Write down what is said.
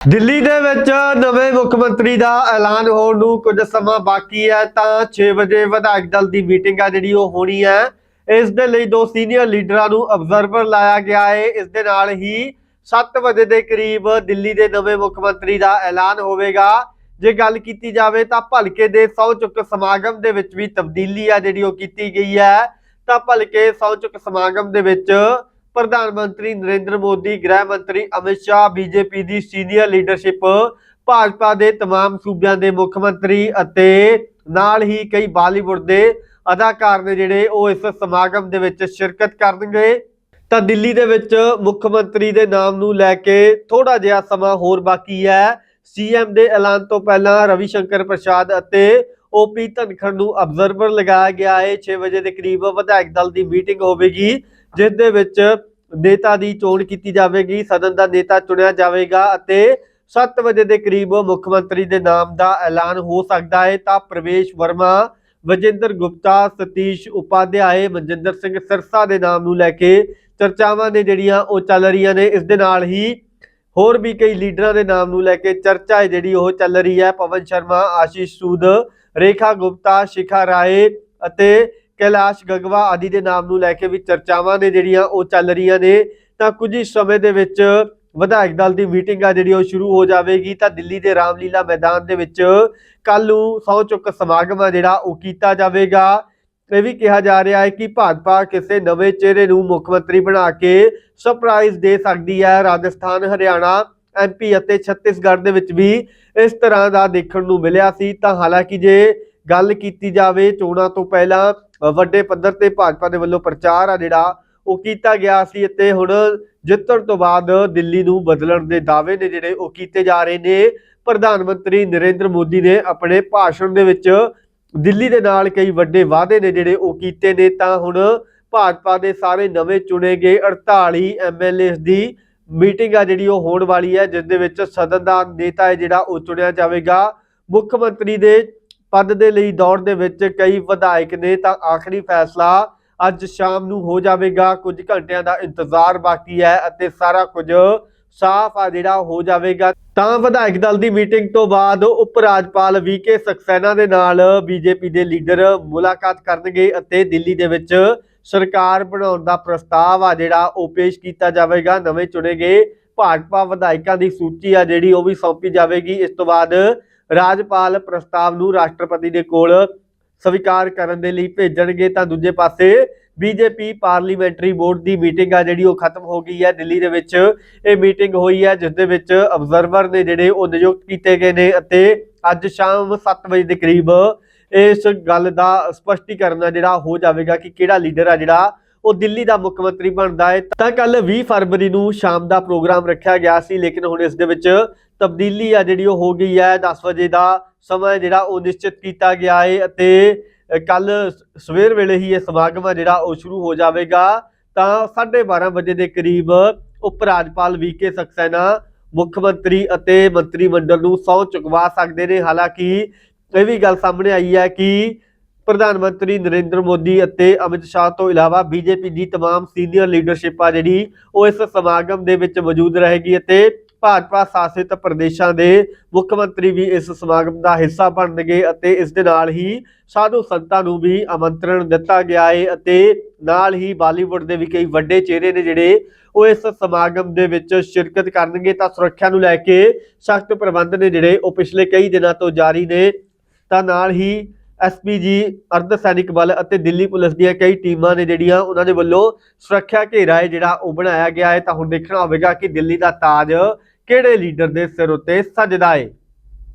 ਦਿੱਲੀ ਦੇ ਵਿੱਚ ਨਵੇਂ ਮੁੱਖ ਮੰਤਰੀ ਦਾ ਐਲਾਨ ਹੋਣ ਨੂੰ ਕੁਝ ਸਮਾਂ ਬਾਕੀ ਹੈ, ਤਾਂ 6 ਵਜੇ ਵਿਧਾਇਕ ਦਲ ਦੀ ਮੀਟਿੰਗ ਆ ਜਿਹੜੀ ਉਹ ਹੋਣੀ ਹੈ। ਇਸ ਦੇ ਲਈ ਦੋ ਸੀਨੀਅਰ ਲੀਡਰਾਂ ਨੂੰ ਅਬਜ਼ਰਵਰ ਲਾਇਆ ਗਿਆ ਹੈ। ਇਸ ਦੇ ਨਾਲ ਹੀ 7 ਵਜੇ ਦੇ ਕਰੀਬ ਦਿੱਲੀ ਦੇ ਨਵੇਂ ਮੁੱਖ ਮੰਤਰੀ ਦਾ ਐਲਾਨ ਹੋਵੇਗਾ। ਜੇ ਗੱਲ ਕੀਤੀ ਜਾਵੇ ਤਾਂ ਭਲਕੇ ਦੇ ਸਹੁੰ ਚੁੱਕ ਸਮਾਗਮ ਦੇ ਵਿੱਚ ਵੀ ਤਬਦੀਲੀ ਆ ਜਿਹੜੀ ਉਹ ਕੀਤੀ ਗਈ ਹੈ। ਤਾਂ ਭਲਕੇ ਸਹੁੰ ਚੁੱਕ ਸਮਾਗਮ ਦੇ ਵਿੱਚ ਪ੍ਰਧਾਨ ਮੰਤਰੀ ਨਰਿੰਦਰ ਮੋਦੀ ਗ੍ਰਹਿ ਮੰਤਰੀ ਅਮਿਤ ਸ਼ਾਹ ਬੀਜੇਪੀ ਦੀ ਸੀਨੀਅਰ ਲੀਡਰਸ਼ਿਪ ਭਾਜਪਾ ਦੇ तमाम ਸੂਬਿਆਂ ਦੇ ਮੁੱਖ ਮੰਤਰੀ ਅਤੇ ਨਾਲ ਹੀ ਕਈ ਬਾਲੀਵੁੱਡ ਦੇ ਅਦਾਕਾਰ ਨੇ ਜਿਹੜੇ ਉਹ ਇਸ ਸਮਾਗਮ ਦੇ ਵਿੱਚ ਸ਼ਿਰਕਤ ਕਰਨਗੇ ਤਾਂ ਦਿੱਲੀ ਦੇ ਵਿੱਚ ਮੁੱਖ ਮੰਤਰੀ ਦੇ ਨਾਮ ਨੂੰ ਲੈ ਕੇ ਥੋੜਾ ਜਿਹਾ ਸਮਾਂ ਹੋਰ ਬਾਕੀ ਹੈ ਸੀਐਮ ਦੇ ਐਲਾਨ ਤੋਂ ਪਹਿਲਾਂ ਰਵੀ ਸ਼ੰਕਰ ਪ੍ਰਸਾਦ ਅਤੇ ਓਪੀ ਧਨਖੜ ਨੂੰ ਅਬਜ਼ਰਵਰ ਲਗਾਇਆ ਗਿਆ ਹੈ 6 ਵਜੇ ਦੇ ਕਰੀਬ ਵਿਧਾਇਕ ਦਲ ਦੀ ਮੀਟਿੰਗ ਹੋਵੇਗੀ ਜਿਸ ਦੇ ਵਿੱਚ ਨੇਤਾ ਦੀ ਚੋਣ ਕੀਤੀ ਜਾਵੇਗੀ, ਸਦਨ ਦਾ ਨੇਤਾ ਚੁਣਿਆ ਜਾਵੇਗਾ ਅਤੇ 7 ਵਜੇ ਦੇ ਕਰੀਬ ਮੁੱਖ ਮੰਤਰੀ ਦੇ ਨਾਮ ਦਾ ਐਲਾਨ ਹੋ ਸਕਦਾ ਹੈ। ਤਾਂ ਪ੍ਰਵੇਸ਼ ਵਰਮਾ, ਵਜਿੰਦਰ ਗੁਪਤਾ, ਸਤੀਸ਼ ਉਪਾਧਿਆਏ, ਮਨਜਿੰਦਰ ਸਿੰਘ ਸਿਰਸਾ ਦੇ ਨਾਮ ਨੂੰ ਲੈ ਕੇ ਚਰਚਾਵਾਂ ਨੇ ਜਿਹੜੀਆਂ ਉਹ ਚੱਲ ਰਹੀਆਂ ਨੇ। ਇਸ ਦੇ ਨਾਲ ਹੀ ਹੋਰ ਵੀ ਕਈ ਲੀਡਰਾਂ ਦੇ ਨਾਮ ਨੂੰ ਲੈ ਕੇ ਚਰਚਾ ਹੈ ਜਿਹੜੀ ਉਹ ਚੱਲ ਰਹੀ ਹੈ। ਪਵਨ ਸ਼ਰਮਾ, ਆਸ਼ੀਸ਼ ਸੂਦ, ਰੇਖਾ ਗੁਪਤਾ, ਸ਼ਿਖਾ ਰਾਏ ਅਤੇ ਕੈਲਾਸ਼ ਗਗਵਾ ਆਦਿ ਦੇ ਨਾਮ ਨੂੰ ਲੈ ਕੇ ਵੀ ਚਰਚਾਵਾਂ ਨੇ ਜਿਹੜੀਆਂ ਉਹ ਚੱਲ ਰਹੀਆਂ ਨੇ, ਤਾਂ ਕੁਝ ਹੀ ਸਮੇਂ ਦੇ ਵਿੱਚ ਵਿਧਾਇਕ ਦਲ ਦੀ ਮੀਟਿੰਗ ਆ ਜਿਹੜੀ ਉਹ ਸ਼ੁਰੂ ਹੋ ਜਾਵੇਗੀ, ਤਾਂ ਦਿੱਲੀ ਦੇ ਰਾਮਲੀਲਾ ਮੈਦਾਨ ਦੇ ਵਿੱਚ ਕੱਲ ਨੂੰ ਸਹੁੰ ਚੁੱਕ ਸਮਾਗਮ ਆ ਜਿਹੜਾ ਉਹ ਕੀਤਾ ਜਾਵੇਗਾ। ਇਹ ਵੀ ਕਿਹਾ ਜਾ ਰਿਹਾ ਹੈ ਕਿ ਭਾਜਪਾ ਕਿਸੇ ਨਵੇਂ ਚਿਹਰੇ ਨੂੰ ਮੁੱਖ ਮੰਤਰੀ ਬਣਾ ਕੇ ਸਰਪ੍ਰਾਈਜ਼ ਦੇ ਸਕਦੀ ਹੈ। ਰਾਜਸਥਾਨ, ਹਰਿਆਣਾ ਐਮਪੀ ਅਤੇ ਛੱਤੀਸਗੜ੍ਹ ਦੇ ਵਿੱਚ ਵੀ ਇਸ ਤਰ੍ਹਾਂ ਦਾ ਦੇਖਣ ਨੂੰ ਮਿਲਿਆ ਸੀ। ਤਾਂ ਹਾਲਾਂਕਿ ਜੇ ਗੱਲ ਕੀਤੀ ਜਾਵੇ, ਚੋਣਾਂ ਤੋਂ ਪਹਿਲਾਂ ਵੱਡੇ ਪੱਧਰ ਤੇ ਭਾਜਪਾ ਦੇ ਵੱਲੋਂ ਪ੍ਰਚਾਰ ਆ ਜਿਹੜਾ, ਉਹ ਕੀਤਾ ਗਿਆ ਸੀ ਅਤੇ ਹੁਣ ਜਿੱਤਣ ਤੋਂ ਬਾਅਦ ਦਿੱਲੀ ਨੂੰ ਬਦਲਣ ਦੇ ਦਾਅਵੇ ਨੇ ਜਿਹੜੇ ਉਹ ਕੀਤੇ ਜਾ ਰਹੇ ਨੇ। ਪ੍ਰਧਾਨ ਮੰਤਰੀ ਨਰਿੰਦਰ ਮੋਦੀ ਨੇ ਆਪਣੇ ਭਾਸ਼ਣ ਦੇ ਵਿੱਚ ਦਿੱਲੀ ਦੇ ਨਾਲ ਕਈ ਵੱਡੇ ਵਾਅਦੇ ਨੇ ਜਿਹੜੇ ਉਹ ਕੀਤੇ ਨੇ। ਤਾਂ ਹੁਣ ਭਾਜਪਾ ਦੇ ਸਾਰੇ ਨਵੇਂ ਚੁਣੇ ਗਏ 48 ਐਮਐਲਏਸ ਦੀ ਮੀਟਿੰਗ ਆ ਜਿਹੜੀ ਉਹ ਹੋਣ ਵਾਲੀ ਹੈ, ਜਿਸ ਦੇ ਵਿੱਚ ਸਦਨ ਦਾ ਨੇਤਾ ਹੈ ਜਿਹੜਾ ਉਹ ਚੁਣਿਆ ਜਾਵੇਗਾ। ਮੁੱਖ ਮੰਤਰੀ ਦੇ ਪਦ ਦੇ ਲਈ ਦੌੜ ਦੇ ਵਿੱਚ ਕਈ ਵਿਧਾਇਕ ਨੇ ਤਾਂ ਆਖਰੀ ਫੈਸਲਾ ਅੱਜ ਸ਼ਾਮ ਨੂੰ ਹੋ ਜਾਵੇਗਾ। ਕੁਝ ਘੰਟਿਆਂ ਦਾ ਇੰਤਜ਼ਾਰ ਬਾਕੀ ਹੈ ਅਤੇ ਸਾਰਾ ਕੁਝ ਸਾਫ਼ ਆ ਜਿਹੜਾ ਹੋ ਜਾਵੇਗਾ। ਤਾਂ ਵਿਧਾਇਕ ਦਲ ਦੀ ਮੀਟਿੰਗ ਤੋਂ ਬਾਅਦ ਉਪ ਰਾਜਪਾਲ ਵੀਕੇ ਸਕਸੈਨਾ ਦੇ ਨਾਲ ਬੀਜੇਪੀ ਦੇ ਲੀਡਰ ਮੁਲਾਕਾਤ ਕਰਨਗੇ ਅਤੇ ਦਿੱਲੀ ਦੇ ਵਿੱਚ ਸਰਕਾਰ ਬਣਾਉਣ ਦਾ ਪ੍ਰਸਤਾਵ ਆ ਜਿਹੜਾ ਉਹ ਪੇਸ਼ ਕੀਤਾ ਜਾਵੇਗਾ। ਨਵੇਂ ਚੁਣੇ ਗਏ ਭਾਜਪਾ ਵਿਧਾਇਕਾਂ ਦੀ ਸੂਚੀ ਆ ਜਿਹੜੀ ਉਹ ਵੀ ਸੌਂਪੀ ਜਾਵੇਗੀ। ਇਸ ਤੋਂ ਬਾਅਦ ਰਾਜਪਾਲ ਪ੍ਰਸਤਾਵ ਨੂੰ ਰਾਸ਼ਟਰਪਤੀ ਦੇ ਕੋਲ ਸਵੀਕਾਰ ਕਰਨ ਦੇ ਲਈ ਭੇਜਣਗੇ ਤਾਂ ਦੂਜੇ ਪਾਸੇ ਬੀਜੇਪੀ ਪਾਰਲੀਮੈਂਟਰੀ ਬੋਰਡ ਦੀ ਮੀਟਿੰਗ ਆ ਜਿਹੜੀ ਉਹ ਖਤਮ ਹੋ ਗਈ ਹੈ। ਦਿੱਲੀ ਦੇ ਵਿੱਚ ਇਹ ਮੀਟਿੰਗ ਹੋਈ ਹੈ, ਜਿਸ ਦੇ ਵਿੱਚ ਅਬਜ਼ਰਵਰ ਨੇ ਜਿਹੜੇ ਉਹ ਨਿਯੁਕਤ ਕੀਤੇ ਗਏ ਨੇ ਅਤੇ ਅੱਜ ਸ਼ਾਮ 7 ਵਜੇ ਦੇ ਕਰੀਬ ਇਸ ਗੱਲ ਦਾ ਸਪਸ਼ਟੀਕਰਨ ਆ ਜਿਹੜਾ ਹੋ ਜਾਵੇਗਾ ਕਿ ਕਿਹੜਾ ਲੀਡਰ ਆ ਜਿਹੜਾ ਉਹ ਦਿੱਲੀ ਦਾ ਮੁੱਖ ਮੰਤਰੀ ਬਣਦਾ ਹੈ। ਤਾਂ ਕੱਲ 20 ਫਰਵਰੀ ਨੂੰ ਸ਼ਾਮ ਦਾ ਪ੍ਰੋਗਰਾਮ ਰੱਖਿਆ ਗਿਆ ਸੀ, ਲੇਕਿਨ ਹੁਣ ਇਸ ਦੇ ਵਿੱਚ ਤਬਦੀਲੀ ਆ ਜਿਹੜੀ ਉਹ ਹੋ ਗਈ ਹੈ। 10 ਵਜੇ ਦਾ ਸਮਾਂ ਜਿਹੜਾ ਉਹ ਨਿਸ਼ਚਿਤ ਕੀਤਾ ਗਿਆ ਹੈ ਅਤੇ ਕੱਲ ਸਵੇਰ ਵੇਲੇ ਹੀ ਇਹ ਸਮਾਗਮ ਆ ਜਿਹੜਾ ਉਹ ਸ਼ੁਰੂ ਹੋ ਜਾਵੇਗਾ। ਤਾਂ 12:30 ਵਜੇ ਦੇ ਕਰੀਬ ਉਪ ਰਾਜਪਾਲ ਵੀਕੇ ਸਕਸੈਨਾ ਮੁੱਖ ਮੰਤਰੀ ਅਤੇ ਮੰਤਰੀ ਮੰਡਲ ਨੂੰ ਸਹੁੰ ਚੁਕਵਾ ਸਕਦੇ ਨੇ। ਹਾਲਾਂਕਿ ਇਹ ਵੀ ਗੱਲ ਸਾਹਮਣੇ ਆਈ ਹੈ ਕਿ ਪ੍ਰਧਾਨ ਮੰਤਰੀ ਨਰਿੰਦਰ ਮੋਦੀ ਅਤੇ ਅਮਿਤ ਸ਼ਾਹ ਤੋਂ ਇਲਾਵਾ ਬੀਜੇਪੀ ਦੀ तमाम ਸੀਨੀਅਰ ਲੀਡਰਸ਼ਿਪ ਆ ਜਿਹੜੀ ਉਹ ਇਸ ਸਮਾਗਮ ਦੇ ਵਿੱਚ ਮੌਜੂਦ ਰਹੇਗੀ ਅਤੇ ਭਾਜਪਾ ਸ਼ਾਸਿਤ ਪ੍ਰਦੇਸ਼ਾਂ ਦੇ ਮੁੱਖ ਮੰਤਰੀ ਵੀ ਇਸ ਸਮਾਗਮ ਦਾ ਹਿੱਸਾ ਬਣਨਗੇ ਅਤੇ ਇਸ ਦੇ ਨਾਲ ਹੀ ਸਾਧੂ ਸੰਤਾਂ ਨੂੰ ਵੀ ਆਮੰਤਰਣ ਦਿੱਤਾ ਗਿਆ ਹੈ ਅਤੇ ਨਾਲ ਹੀ ਬਾਲੀਵੁੱਡ ਦੇ ਵੀ ਕਈ ਵੱਡੇ ਚਿਹਰੇ ਨੇ ਜਿਹੜੇ ਉਹ ਇਸ ਸਮਾਗਮ ਦੇ ਵਿੱਚ ਸ਼ਿਰਕਤ ਕਰਨਗੇ ਤਾਂ ਸੁਰੱਖਿਆ ਨੂੰ ਲੈ ਕੇ ਸਖਤ ਪ੍ਰਬੰਧ ਨੇ ਜਿਹੜੇ ਉਹ ਪਿਛਲੇ ਕਈ ਦਿਨਾਂ ਤੋਂ ਜਾਰੀ ਨੇ ਤਾਂ ਨਾਲ ਹੀ ਐਸਪੀਜੀ ਅਰਧ ਸੈਨਿਕ ਬਲ ਅਤੇ ਦਿੱਲੀ ਪੁਲਿਸ ਦੀਆਂ ਕਈ ਟੀਮਾਂ ਨੇ ਜਿਹੜੀਆਂ ਉਹਨਾਂ ਦੇ ਵੱਲੋਂ ਸੁਰੱਖਿਆ ਘੇਰਾ ਹੈ ਜਿਹੜਾ ਉਹ ਬਣਾਇਆ ਗਿਆ ਹੈ। ਤਾਂ ਹੁਣ ਦੇਖਣਾ ਹੋਵੇਗਾ ਕਿ ਦਿੱਲੀ ਦਾ ਤਾਜ ਕਿਹੜੇ ਲੀਡਰ ਦੇ ਸਿਰ ਉੱਤੇ ਸਜਦਾ ਹੈ।